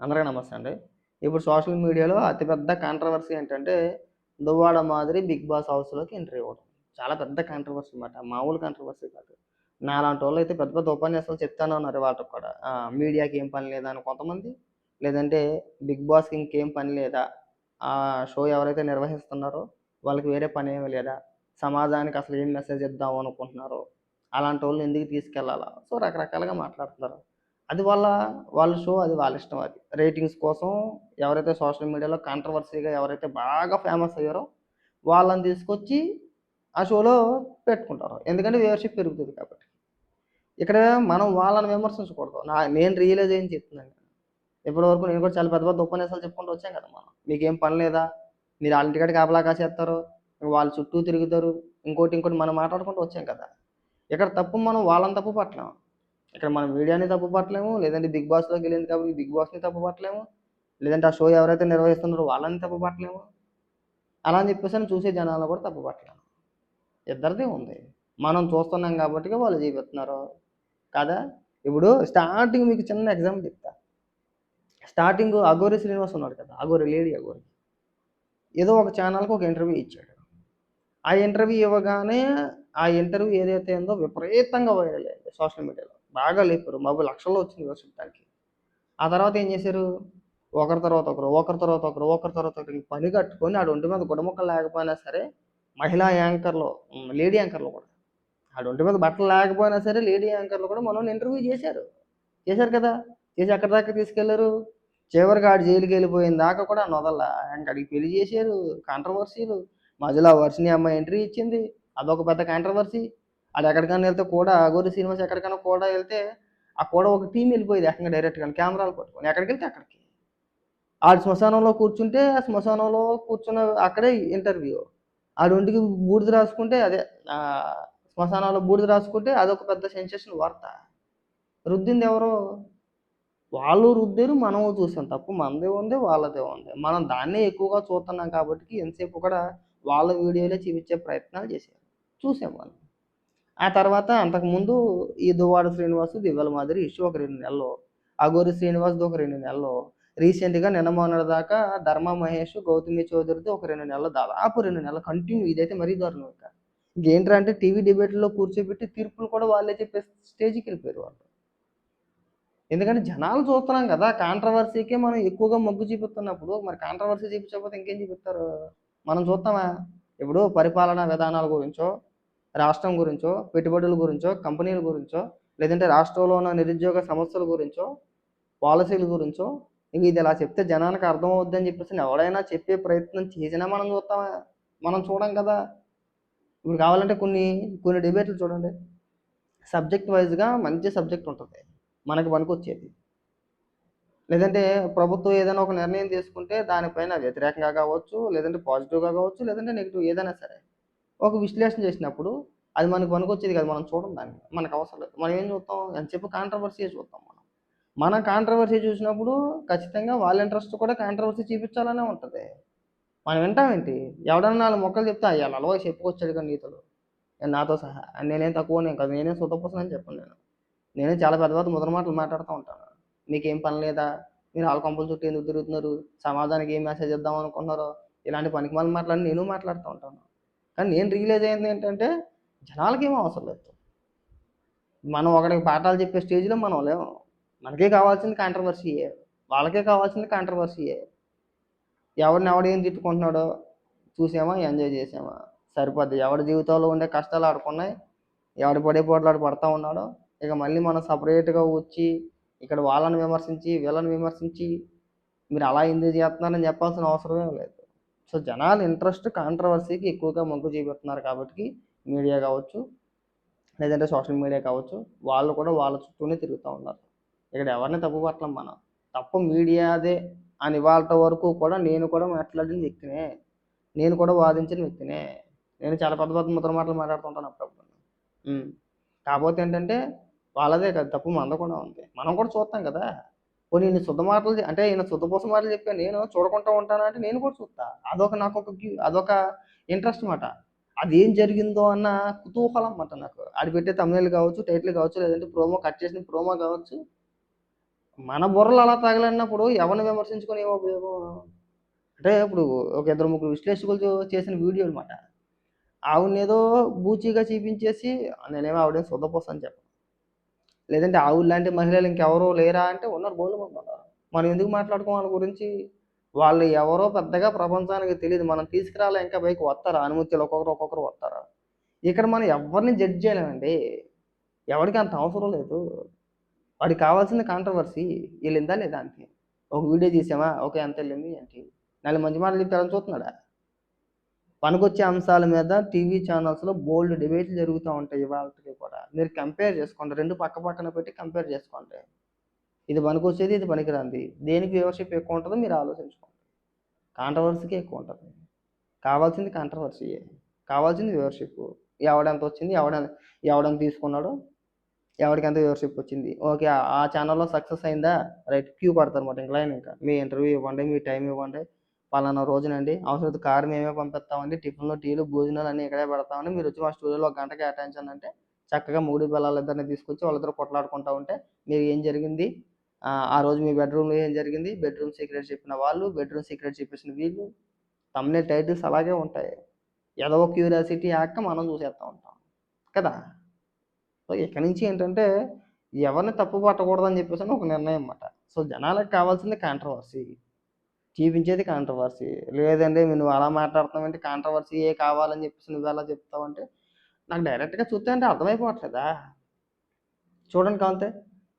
అందరికీ నమస్తే అండి. ఇప్పుడు సోషల్ మీడియాలో అతిపెద్ద కాంట్రవర్సీ ఏంటంటే దువ్వాడ మాదిరి బిగ్ బాస్ హౌస్లోకి ఎంట్రీ ఇవ్వడం. చాలా పెద్ద కాంట్రవర్సీ అన్నమాట. మామూలు కాంట్రవర్సీ కాదు. నా అలాంటి వాళ్ళు అయితే పెద్ద పెద్ద ఉపన్యాసాలు చెప్తానే ఉన్నారు వాళ్ళకి కూడా. మీడియాకి ఏం పని లేదా అని కొంతమంది. లేదంటే బిగ్ బాస్కి ఇంకేం పని లేదా? ఆ షో ఎవరైతే నిర్వహిస్తున్నారో వాళ్ళకి వేరే పని ఏమీ లేదా? సమాజానికి అసలు ఏం మెసేజ్ ఇద్దాం అనుకుంటున్నారో అలాంటి వాళ్ళు ఎందుకు తీసుకెళ్ళాలా? సో రకరకాలుగా మాట్లాడుతున్నారు. అది వాళ్ళ వాళ్ళ షో అది వాళ్ళ ఇష్టం అది. రేటింగ్స్ కోసం ఎవరైతే సోషల్ మీడియాలో కాంట్రవర్సీగా ఎవరైతే బాగా ఫేమస్ అయ్యారో వాళ్ళని తీసుకొచ్చి ఆ షోలో పెట్టుకుంటారు. ఎందుకంటే వ్యూవర్షిప్ పెరుగుతుంది కాబట్టి. ఇక్కడ మనం వాళ్ళని విమర్శించకూడదు. నా నేను రియలైజ్ ఏం చెప్తున్నాను ఇప్పటి వరకు నేను కూడా చాలా పెద్ద పెద్ద ఉపన్యాసాలు చెప్పుకుంటూ వచ్చాం కదా మనం. మీకేం పని లేదా? మీరు వాళ్ళ ఇంటికాడికి కాపలా కాసేస్తారు వాళ్ళ చుట్టూ తిరుగుతారు. ఇంకోటి ఇంకోటి మనం మాట్లాడుకుంటూ వచ్చాం కదా. ఇక్కడ తప్పు మనం వాళ్ళని తప్పు పట్టలేము ఇక్కడ మనం మీడియాని తప్పు పట్టలేము లేదంటే బిగ్ బాస్లోకి వెళ్ళింది కాబట్టి బిగ్ బాస్ని తప్పు పట్టలేము లేదంటే ఆ షో ఎవరైతే నిర్వహిస్తున్నారో వాళ్ళని తప్పు పట్టలేము అలా అని చెప్పేసి అని చూసే జనాలను కూడా తప్పు పట్టలేము ఇద్దరిది ఉంది. మనం చూస్తున్నాం కాబట్టి వాళ్ళు చూపిస్తున్నారు. కదా? ఇప్పుడు స్టార్టింగ్ మీకు చిన్న ఎగ్జాంపుల్ చెప్తా. స్టార్టింగ్ అగోరి శ్రీనివాస్ ఉన్నాడు కదా అగోరి లేడీ అగోరి ఏదో ఒక ఛానల్కి ఒక ఇంటర్వ్యూ ఇచ్చాడు. ఆ ఇంటర్వ్యూ ఇవ్వగానే ఆ ఇంటర్వ్యూ ఏదైతే ఉందో విపరీతంగా వైరల్ అయింది సోషల్ మీడియాలో బాగా లేపారు. మాకు లక్షల్లో వచ్చింది వర్షం ఆ తర్వాత ఏం చేశారు? ఒకరి తర్వాత ఒకరు ఒకరి తర్వాత ఒకరు ఒకరి తర్వాత ఒకరికి పని కట్టుకొని ఆడు ఒంటి మీద గుడముక్కలు లేకపోయినా సరే మహిళా యాంకర్లో లేడీ యాంకర్లో కూడా. ఆడు ఒంటి మీద బట్టలు లేకపోయినా సరే లేడీ యాంకర్లు కూడా మనం ఇంటర్వ్యూ చేశారు. చేశారు కదా? చేసి అక్కడి దాకా తీసుకెళ్ళారు? చివరికి ఆడు జైలుకి వెళ్ళిపోయిన దాకా కూడా నొదల. ఇంకా అడిగి పెళ్ళి చేశారు. కాంట్రవర్సీలు మధ్యలో వర్షిని అమ్మాయి ఎంట్రీ ఇచ్చింది. అదొక పెద్ద కాంట్రవర్సీ అది ఎక్కడికైనా వెళ్తే కూడా గోరి శ్రీనివాస్ ఎక్కడికైనా కూడా వెళ్తే ఆ కూడా ఒక టీం వెళ్ళిపోయేది ఏకంగా డైరెక్ట్గా కెమెరాలు పట్టుకొని. ఎక్కడికి వెళ్తే అక్కడికి. ఆడు శ్మశానంలో కూర్చుంటే ఆ శ్మశానంలో కూర్చున్న అక్కడే ఇంటర్వ్యూ ఆడు ఒంటికి బూడిద రాసుకుంటే అదే శ్మశానంలో బూడిద రాసుకుంటే అదొక పెద్ద సెన్సేషన్ వార్త. రుద్దింది ఎవరో? వాళ్ళు రుద్దారు మనము చూసాం తప్పు. మనదే ఉంది వాళ్ళదే ఉంది. మనం దాన్నే ఎక్కువగా చూస్తున్నాం కాబట్టి ఎంతసేపు కూడా వాళ్ళ వీడియోలే చూపించే ప్రయత్నాలు చేశారు. చూసాం మనం. ఆ తర్వాత అంతకుముందు ఈ దువ్వాడ శ్రీనివాస్ దివ్వల మాదిరి ఇష్యూ ఒక రెండు నెలలు అగోరి శ్రీనివాస్ ఒక రెండు నెలలు రీసెంట్గా నిన్న మొన్నటి దాకా ధర్మ మహేష్ గౌతమి చౌదరిది ఒక రెండు నెలలు దాదాపు రెండు నెలలు కంటిన్యూ ఇదైతే మరీ దారుణం ఇంకా. ఇంకేంట్రా అంటే టీవీ డిబేట్లో కూర్చోబెట్టి తీర్పులు కూడా వాళ్ళే చెప్పే స్టేజ్కి వెళ్ళిపోయారు వాళ్ళు. ఎందుకంటే జనాలు చూస్తున్నాం కదా కాంట్రవర్సీకే మనం ఎక్కువగా మొగ్గు చూపిస్తున్నప్పుడు మరి కాంట్రవర్సీ చూపించకపోతే ఇంకేం చూపిస్తారు? మనం చూస్తామా? ఇప్పుడు పరిపాలనా విధానాల గురించో రాష్ట్రం గురించో పెట్టుబడుల గురించో కంపెనీల గురించో లేదంటే రాష్ట్రంలో ఉన్న నిరుద్యోగ సమస్యల గురించో పాలసీల గురించో ఇంక ఇది ఇలా చెప్తే జనానికి అర్థం అవుద్దని చెప్పేసి ఎవడైనా చెప్పే ప్రయత్నం చేసినా మనం చూస్తామా మనం చూడం కదా. ఇప్పుడు కావాలంటే కొన్ని కొన్ని డిబేట్లు చూడండి. సబ్జెక్ట్ వైజ్గా మంచి సబ్జెక్ట్ ఉంటుంది మనకి పనికొచ్చేది. లేదంటే ప్రభుత్వం ఏదైనా ఒక నిర్ణయం తీసుకుంటే దానిపైన వ్యతిరేకంగా కావచ్చు లేదంటే పాజిటివ్గా కావచ్చు లేదంటే నెగిటివ్ ఏదైనా సరే. ఒక విశ్లేషణ చేసినప్పుడు అది మనకు పనికొచ్చేది కదా మనం చూడం దాన్ని. మనకు అవసరం లేదు. మనం ఏం చూస్తాం? ఎంతసేపు కాంట్రవర్సీ చూస్తాం మనం. మనం కాంట్రవర్సీ చూసినప్పుడు ఖచ్చితంగా వాళ్ళ ఇంట్రెస్ట్ కూడా కాంట్రవర్సీ చూపించాలనే ఉంటుంది. మనం వింటామేంటి ఎవడన్నా నాలుగు మొక్కలు చెప్తే అయ్యా అలవా చెప్పుకొచ్చాడు కానీ నీతులు. నాతో సహా నేనేం తక్కువ నేను కదా. నేనేం సుతపోసం అని చెప్పను నేను. నేనే చాలా పెద్ద పెద్ద ముద్ర మాటలు మాట్లాడుతూ ఉంటాను. మీకేం పని లేదా? మీరు వాళ్ళ కొంపలు చుట్టూ ఎందుకు తిరుగుతున్నారు? సమాజానికి ఏం మెసేజ్ ఇద్దాం అనుకుంటున్నారో? ఇలాంటి పనికి మళ్ళీ మాట్లాడి నేను మాట్లాడుతూ ఉంటాను. కానీ నేను రియలైజ్ అయింది ఏంటంటే జనాలకి అవసరం లేదు. మనం ఒకడికి పాఠాలు చెప్పే స్టేజ్లో మనం లేము మనకే కావాల్సింది కాంట్రవర్సీయే వాళ్ళకే కావాల్సింది కాంట్రవర్సీయే ఎవరిని ఎవడు ఏం తిట్టుకుంటున్నాడో చూసామా ఎంజాయ్ చేసామా? సరిపోద్ది. ఎవరి జీవితంలో ఉండే కష్టాలు ఆడుకున్నాయి ఎవడి పడే పోట్లాడు పడతా ఉన్నాడో ఇక మళ్ళీ మనం సపరేట్గా వచ్చి ఇక్కడ వాళ్ళని విమర్శించి వీళ్ళని విమర్శించి మీరు అలా ఎందుకు చేస్తున్నారని చెప్పాల్సిన అవసరమే లేదు. సో జనాలు ఇంట్రెస్ట్ కాంట్రవర్సీకి ఎక్కువగా మొగ్గు చూపిస్తున్నారు కాబట్టి మీడియా కావచ్చు లేదంటే సోషల్ మీడియా కావచ్చు వాళ్ళు కూడా వాళ్ళ చుట్టూనే తిరుగుతూ ఉన్నారు. ఇక్కడ ఎవరిని తప్పు పట్టలేం మనం. తప్పు మీడియాదే అని వాళ్ళ వరకు కూడా నేను కూడా మాట్లాడిన వ్యక్తినే నేను కూడా వాదించిన వ్యక్తినే. నేను చాలా పెద్ద పెద్ద ముద్ర మాటలు మాట్లాడుతుంటాను అప్పుడప్పుడు. కాకపోతే ఏంటంటే వాళ్ళదే కదా తప్పు మనది కూడా ఉంది. మనం కూడా చూస్తాం కదా. కొన్ని శుద్ధ మాటలు అంటే ఈయన శుద్ధపోస మాటలు చెప్పాను నేను చూడకుండా ఉంటాను అంటే నేను కూడా చూస్తా. అదొక నాకు ఒక క్యూ- అదొక ఇంట్రెస్ట్ మాట. అది ఏం జరిగిందో అన్న కుతూహలం అన్నమాట నాకు. ఆడి పెట్టే తమిళలు కావచ్చు టైటిల్ కావచ్చు లేదంటే ప్రోమో కట్ చేసిన ప్రోమో కావచ్చు. మన బుర్రలు అలా తగలన్నప్పుడు ఎవరిని విమర్శించుకొని ఏమో అంటే ఇప్పుడు ఒక ఇద్దరు ముగ్గురు విశ్లేషకులు చేసిన వీడియో అనమాట ఆవిడనేదో బూచీగా చూపించేసి నేనేమో ఆవిడేం శుద్ధపోస అని చెప్పను. లేదంటే ఆవులు లాంటి మహిళలు ఇంకెవరో లేరా అంటే ఉన్నారు బోళ్ళు ఉన్నారు మనం ఎందుకు మాట్లాడుకోం వాళ్ళ గురించి? వాళ్ళు ఎవరో పెద్దగా ప్రపంచానికి తెలియదు. మనం తీసుకురాలే ఇంకా పైకి వస్తారా? అనుమతులు ఒక్కొక్కరు ఒక్కొక్కరు వస్తారా? ఇక్కడ మనం ఎవరిని జడ్జ్ చేయలేమండి. ఎవరికి అంత అవసరం లేదు. వాడికి కావాల్సింది కాంట్రవర్సీ వెళ్ళిందా లేదా అంటే? ఒక వీడియో తీసామా? ఓకే ఎంత వెళ్ళింది ఏంటి? నాలుగు మంచి మాటలు చెప్తారని చూస్తున్నాడా? పనికొచ్చే అంశాల మీద టీవీ ఛానల్స్లో బోల్డ్ డిబేట్లు జరుగుతూ ఉంటాయి ఇవాళకి కూడా. మీరు కంపేర్ చేసుకోండి. రెండు పక్క పక్కన పెట్టి కంపేర్ చేసుకోండి. ఇది పనికొచ్చేది ఇది పనికిరాంది దేనికి వ్యూవర్షిప్ ఎక్కువ ఉంటుందో మీరు ఆలోచించుకోండి. కాంట్రవర్సీకి ఎక్కువ ఉంటుంది. కావాల్సింది కాంట్రవర్సీయే కావాల్సింది వ్యూవర్షిప్ ఎవడెంత వచ్చింది ఎవడ ఎవడెంత తీసుకున్నాడో ఎవరికి ఎంత వ్యూవర్షిప్ వచ్చింది. ఓకే ఆ- ఛానల్లో సక్సెస్ అయిందా? రైట్ క్యూ పడతారు అనమాట ఇంకా లైన్ ఇంకా. మీ ఇంటర్వ్యూ ఇవ్వండి మీ టైం ఇవ్వండి. పలానా రోజునండి. అవసరం కార్ మేమే పంపిస్తామండి. టిఫిన్లు టీలు భోజనాలు అన్నీ ఇక్కడే పెడతామని మీరు వచ్చి మా స్టూడియోలో ఒక గంట కేటాయించండి అంటే చక్కగా మూడు పిల్లలు ఇద్దరిని తీసుకొచ్చి వాళ్ళిద్దరు కొట్లాడుకుంటూ ఉంటే మీరు ఏం జరిగింది? ఆ, రోజు మీ బెడ్రూమ్లో ఏం జరిగింది? బెడ్రూమ్ సీక్రెట్ చెప్పిన వాళ్ళు బెడ్రూమ్ సీక్రెట్ చెప్పేసిన వీళ్ళు తమ్నే టైటిల్స్ అలాగే ఉంటాయి. ఏదో క్యూరియాసిటీ యాక్క మనం చూసేస్తూ ఉంటాం. కదా? సో ఇక్కడి నుంచి ఏంటంటే ఎవరిని తప్పు పట్టకూడదని చెప్పేసి అని ఒక నిర్ణయం అన్నమాట. సో జనాలకు కావాల్సింది కాంట్రవర్సీ చూపించేది కాంట్రవర్సీ లేదండి నువ్వు అలా మాట్లాడుతున్నావంటే కాంట్రవర్సీ ఏ కావాలని చెప్పేసి నువ్వు ఎలా చెప్తావంటే నాకు డైరెక్ట్గా చూస్తే అంటే అర్థమైపోవట్లేదా? చూడండి కాంతే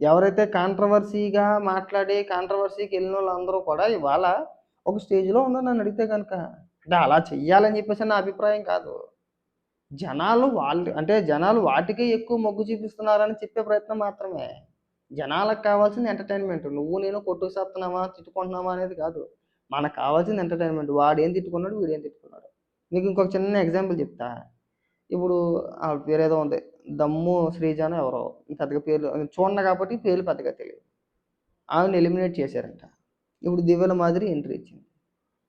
ఎవరైతే కాంట్రవర్సీగా మాట్లాడి కాంట్రవర్సీకి వెళ్ళిన వాళ్ళందరూ కూడా ఇవాళ ఒక స్టేజ్లో ఉన్నారు నన్ను అడిగితే కనుక. అంటే అలా చెయ్యాలని చెప్పేసి నా అభిప్రాయం కాదు. జనాలు వాళ్ళు అంటే జనాలు వాటికే ఎక్కువ మొగ్గు చూపిస్తున్నారని చెప్పే ప్రయత్నం మాత్రమే. జనాలకు కావాల్సింది ఎంటర్టైన్మెంట్ నువ్వు నేను కొట్టుకు చేస్తున్నావా తిట్టుకుంటున్నావా అనేది కాదు. మనకు కావాల్సింది ఎంటర్టైన్మెంట్ వాడు ఏం తిట్టుకున్నాడు వీడు ఏం తిట్టుకున్నాడు. మీకు ఇంకొక చిన్న ఎగ్జాంపుల్ చెప్తా. ఇప్పుడు ఆ పేరేదో ఉంది. దమ్ము శ్రీజాన ఎవరో. పెద్దగా పేర్లు చూడండి కాబట్టి పేర్లు పెద్దగా తెలియదు. ఆవిడని ఎలిమినేట్ చేశారంట. ఇప్పుడు దివ్యల మాదిరి ఎంట్రీ ఇచ్చింది.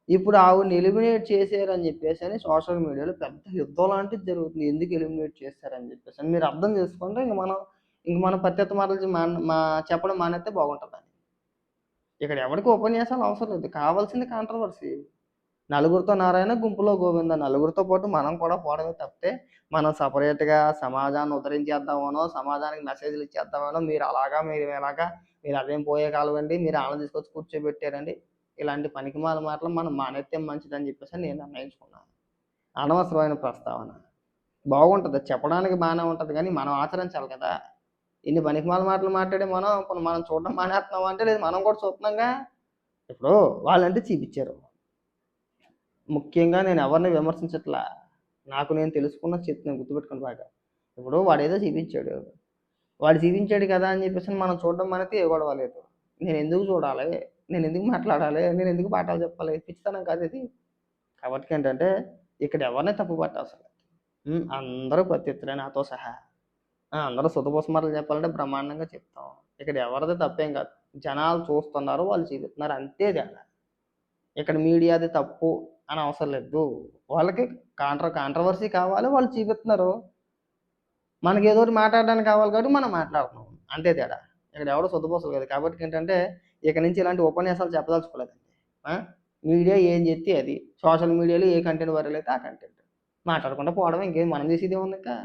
ఇప్పుడు ఆవిడని ఎలిమినేట్ చేశారని చెప్పేసి అని సోషల్ మీడియాలో పెద్ద యుద్ధం లాంటిది జరుగుతుంది. ఎందుకు ఎలిమినేట్ చేశారని చెప్పేసి మీరు అర్థం చేసుకుంటే ఇంక మనం ఇంక మనం ప్రత్యేక మాటలు మా మా చెప్పడం మానేస్తే బాగుంటుందని ఇక్కడ ఎవరికి ఉపన్యాసాలు అవసరం లేదు. కావాల్సింది కాంట్రవర్సీ నలుగురితో నారాయణ గుంపులో గోవింద. నలుగురితో పాటు మనం కూడా పోవడమే తప్పితే మనం సపరేట్గా సమాజాన్ని ఉద్ధరించేద్దామనో సమాజానికి మెసేజ్లు ఇచ్చేద్దామనో మీరు అలాగా మీరు ఎలాగా మీరు అదేం పోయే కాలవండి మీరు ఆన తీసుకొచ్చి కూర్చోబెట్టారండి. ఇలాంటి పనికిమాల మాటలు మనం మానేత్యం మంచిదని చెప్పేసి నేను నిర్ణయించుకున్నాను. అనవసరమైన ప్రస్తావన. బాగుంటుంది. చెప్పడానికి బాగానే ఉంటుంది. కానీ మనం ఆచరించాలి కదా. ఇన్ని పనికిమాల మాటలు మాట్లాడి మనం ఇప్పుడు మనం చూడడం మానేస్తున్నాం అంటే లేదు మనం కూడా చూస్తున్నాంగా. ఇప్పుడు వాళ్ళంటే చూపించారు. ముఖ్యంగా నేను ఎవరిని విమర్శించట్లా? నాకు నేను తెలుసుకున్న చెప్తున్నాను గుర్తుపెట్టుకుని బాగా. ఇప్పుడు వాడు ఏదో చూపించాడు. వాడు చూపించాడు కదా అని చెప్పేసి మనం చూడడం మనకి ఏ గొడవ లేదు. నేను ఎందుకు చూడాలి? నేను ఎందుకు మాట్లాడాలి? నేను ఎందుకు పాఠాలు చెప్పాలి? పిచ్చితనం కాదు ఇది. కాబట్టి ఏంటంటే ఇక్కడ ఎవరిని తప్పు పట్టాల్సిన అందరూ ప్రత్యర్థులే నాతో సహా. అందరూ సుతపోస చెప్పాలంటే బ్రహ్మాండంగా చెప్తాం. ఇక్కడ ఎవరిది తప్పేం కాదు. జనాలు చూస్తున్నారు వాళ్ళు చూపిస్తున్నారు అంతే తేడా ఇక్కడ మీడియాది తప్పు అని అవసరం లేదు. వాళ్ళకి కాంట్ర కాంట్రవర్సీ కావాలి వాళ్ళు చూపిస్తున్నారు మనకి ఏదో ఒకటి మాట్లాడడానికి కావాలి కాబట్టి మనం మాట్లాడుతున్నాం. అంతే తేడా. ఇక్కడ ఎవడో సొద్దుపోసలు కదా కాబట్టి ఏంటంటే ఇక నుంచి ఇలాంటి ఉపన్యాసాలు చెప్పదలుచుకోలేదండి. మీడియా ఏం చెప్తే అది. సోషల్ మీడియాలో ఏ కంటెంట్ వైరల్ అయితే ఆ కంటెంట్. మాట్లాడకుండా పోవడం ఇంకేం మనం చేసేది ఉంది ఇంకా?